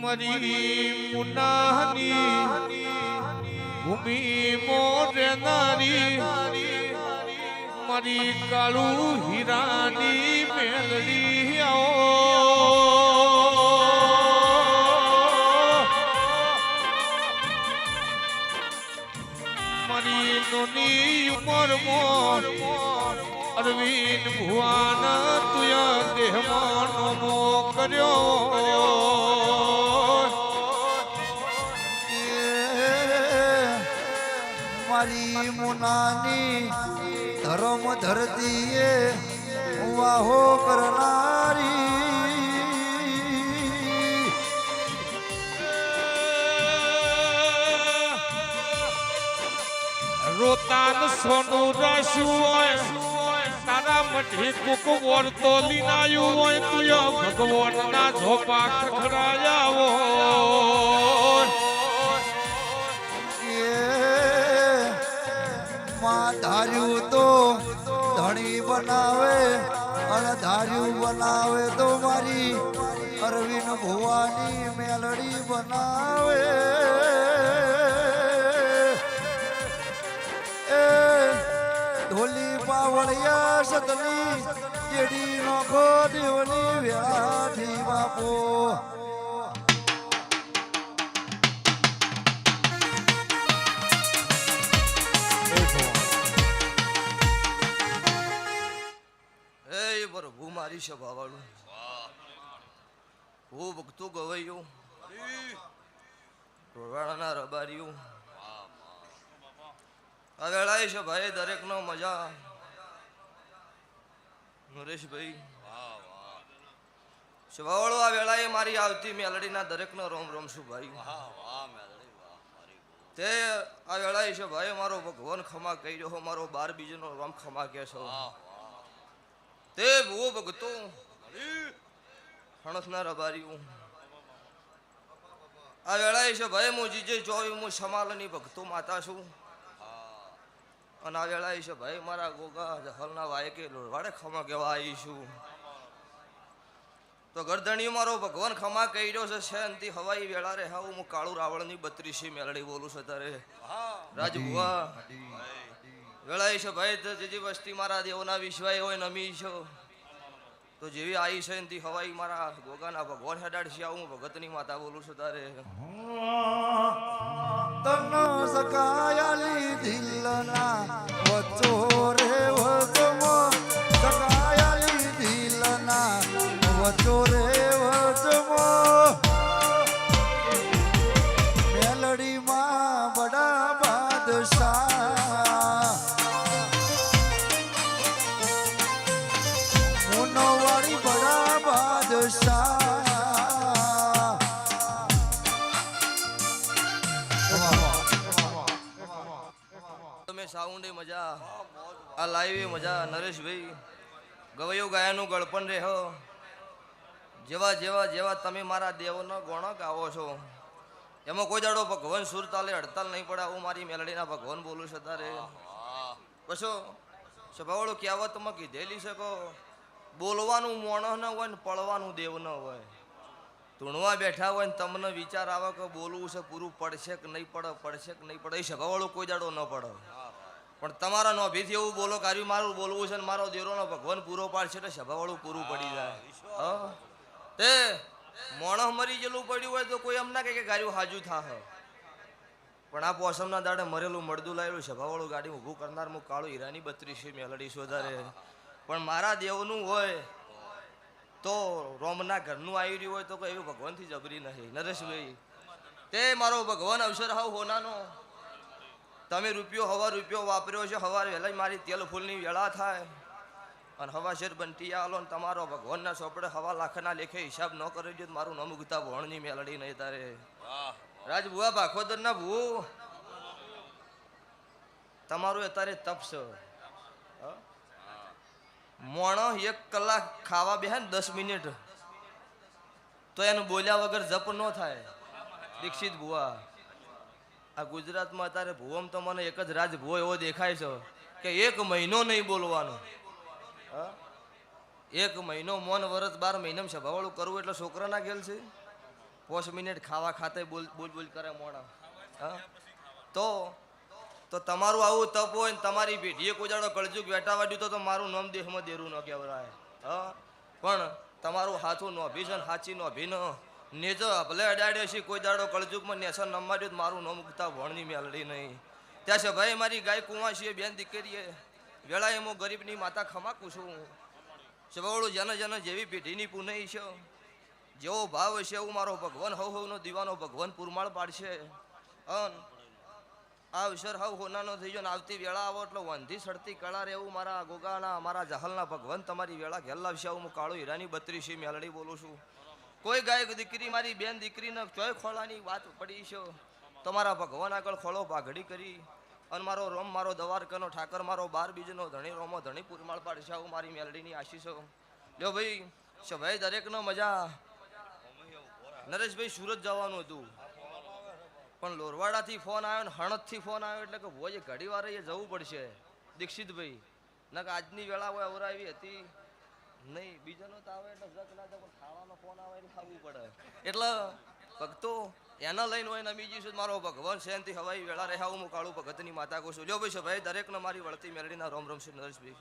મરી મુનાની ભૂમિ મોરે નારી, મારી કાળુ હીરાની મેલડી આવો. મારી નોની ઉમર મોર, અરવિંદ ભુવાના તુયા દેહમાં નમો કર્યો. મારી મુનાની ધર્મ ધરતીએ વાહો કરનારી. રોતાન સોનું રાશું હોય, તારા મઢી કુક વળતો લીનાયું હોય, તુય ભગવાનના ઝોપા ખખડાયા હોય. ધાર્યું તો ધણી બનાવે અને ધાર્યું બનાવે તો મારી અરવિંદ ભુવાની મેલડી બનાવે. એ ઢોલી પાવળિયા સતની જેડી નોખો દેવની વેળાથી બાપો મારી સભાવાળું હું ભક્તું ગવાયું રબારીયું આ વેળાએ છે ભાઈ દરેકનો મજા. નરેશભાઈ. સભાવાળો આ વેળાએ મારી આવતી મેલડીના દરેકનો રોમ રોમ છું ભાઈ. તે આ વેળાએ છે ભાઈ મારો ભગવાન ખમા કહી રહ્યો મારો બાર બીજનો રોમ ખમા કે છો તે ભૂ ભગતો હણસના રબારીયું આ વેળાએ છે ભાઈ હું જીજે જોઈ હું સમાલની ભક્તો માતા છું. અને આ વેળાએ છે ભાઈ મારા ગોગા જહલના વાયકે લોરવાડે ખમા કહેવા આવી છું. તો ગરદણી મારો ભગવાન ખમા કહી રહ્યો છે શાંતિ હવાઈ વેળા રે હા હું કાળુ રાવણની બત્રીસી મેલડી બોલું છું તારે. રાજભુવા વેળાએ છે ભાઈ જીજી વસ્તી મારા દેવના વિશ્વાય હોય નમી છો. તો જેવી આવી છે એનથી હવાઈ મારા ગોગાના ભગવાન હેડાડ છે હું ભગતની માતા બોલું છું તારે. તન સકાયાલી દિલના સાઉન્ડે મજા, આ લાઈવે મજા, નરેશભાઈ. ગવૈયો ગાયાનું ગળપણ રહે. જેવા જેવા જેવા તમે મારા દેવનો ગોણો ગાવો છો. એમાં કોઈ દાડો ભગવાન સુર તાલે હડતાલ નહીં પડે હું મારી મેલડીના ભગવાન બોલું છું તારે. કશો સભાવાળો કહેવતમાં કીધેલી શકો બોલવાનું મોણો ન હોય ને પડવાનું દેવ ન હોય. ધૂણવા બેઠા હોય ને તમને વિચાર આવે કે બોલવું છે પૂરું પડશે કે નહીં પડે, પડશે કે નહીં પડે, એ સભાવાળો કોઈ દાડો ન પડે. પણ તમારા નોભીથી એવું બોલો કાર્યું મારું બોલવું છે ને મારો દેરોનો ભગવાન પૂરો પાડશે એટલે સભાવાળું પૂરું પડી જાય. હા તે મોણસ મરી ગયેલું પડ્યું હોય તો કોઈ એમ ના કે ગાડ્યું હાજુ થાય પણ આ પોસમના દાડે મરેલું મળદું લાવેલું સભાવાળું ગાડી ઊભું કરનાર હું કાળું હીરાની બત્રીસી મેલડી શોધારે. પણ મારા દેવનું હોય તો રોમના ઘરનું આવી રહ્યું હોય તો કોઈ એવું ભગવાનથી જબરી નહીં. નરેશભાઈ તે મારો ભગવાન અવસર હાવ હોનાનો. તમે રૂપિયો, હવા રૂપિયો વાપર્યો છે, હવારે વહેલા મારી તેલ ફૂલની વેળા થાય. અને હવા શેર બનતી આલો ને તમારો ભગવાનના ચોપડે હવા લાખના લેખે હિસાબ ન કરી દો મારું ન ગુતા વણની મેલડી નહીં તારે. રાજભુઆ ભાખોદર ના ભૂ, તમારું અત્યારે તપ છે? મોણો એક કલાક ખાવા બેહે ને દસ મિનિટ. તો એનું બોલ્યા વગર જપ ન થાય. દીક્ષિત ભુવા. આ ગુજરાતમાં અત્યારે ભુવમ તો મને એક જ રાજ ભુવો એવો દેખાય છે કે એક મહિનો નહીં બોલવાનો? એક મહિનો મોન વરસ બાર મહિનામાં સભાવાળું કરવું એટલે છોકરાના ખેલ છે? પોચ મિનિટ ખાવા ખાતે બોલ બોલ બોલ કરે મોડા. હા? તો તો તમારું આવું તપ હોય ને તમારી પેઢીએ કોજાડો કળજુક વેટા વાડ્યું તો મારું નામ દેહમાં દેરું ન કહેવાય. હા? પણ તમારું હાથું નોભી છે ને હાચી નોભી ન. નેજ, ભલે અડાડ્યો છે, કોઈ દાડો કળજુગમાં નેસર નમ માર્યું મારું ન મૂકતા વણની મેલડી નહીં. ત્યાં છે, ભાઈ, મારી ગાય કુંવા છે બેન દીકરીએ, વેળાએ હું ગરીબની માતા ખમાકું છું. સવાળું જન જન જેવી પેઢીની પુનઈ છે. જેવો ભાવ હશે એવું મારો ભગવાન હવ હવનો દીવાનો ભગવાન પુરમાળ પાડશે. અન આ અવસર હવ હોનાનો થઈ ગયો ને આવતી વેળા આવો એટલે વંધી સડતી કળા રહેવું મારા ગોગાના, મારા જહલના ભગવાન તમારી વેળા ઘેર લાવશે. હું કાળો હીરાની બત્રીસી મેલડી બોલું છું. કોઈ ગાય દીકરી મારી બેન દીકરીને ચોય ખોળાની વાત પડી છે. તમારા ભગવાન આગળ ખોળો ભાગડી કરી અને મારો રોમ, મારો દવારકાનો ઠાકર, મારો બાર બીજનો ધણી રોમો ધણી પુરમાળ પાડશે આવું મારી મેલડીની આશીષો. લ્યો ભાઈ સભાઈ દરેકનો મજા. નરેશભાઈ સુરત જવાનું હતું. પણ લોરવાડાથી ફોન આવ્યો ને હણદથી ફોન આવ્યો એટલે કે ભોજ ઘડી વારે જવું પડશે. દીક્ષિતભાઈ ના કે આજની વેળા હોય અવરાવી હતી. નહીં, બીજાનો તો આવે એટલે ઝક ના થાય, પણ ખાવાનો ફોન આવે એટલે ખાવું પડે. એટલે ભક્તો, એના લઈને હોય ને બીજી શું મારો ભગવાન શેનથી હવાઈ વેળા રહ્યા હું કાળું ભગતની માતા કહું છું. જો ભાઈ છે ભાઈ, દરેકને મારી વળતી મેળડીના રોમ રોમ શ્રી નરેશભાઈ.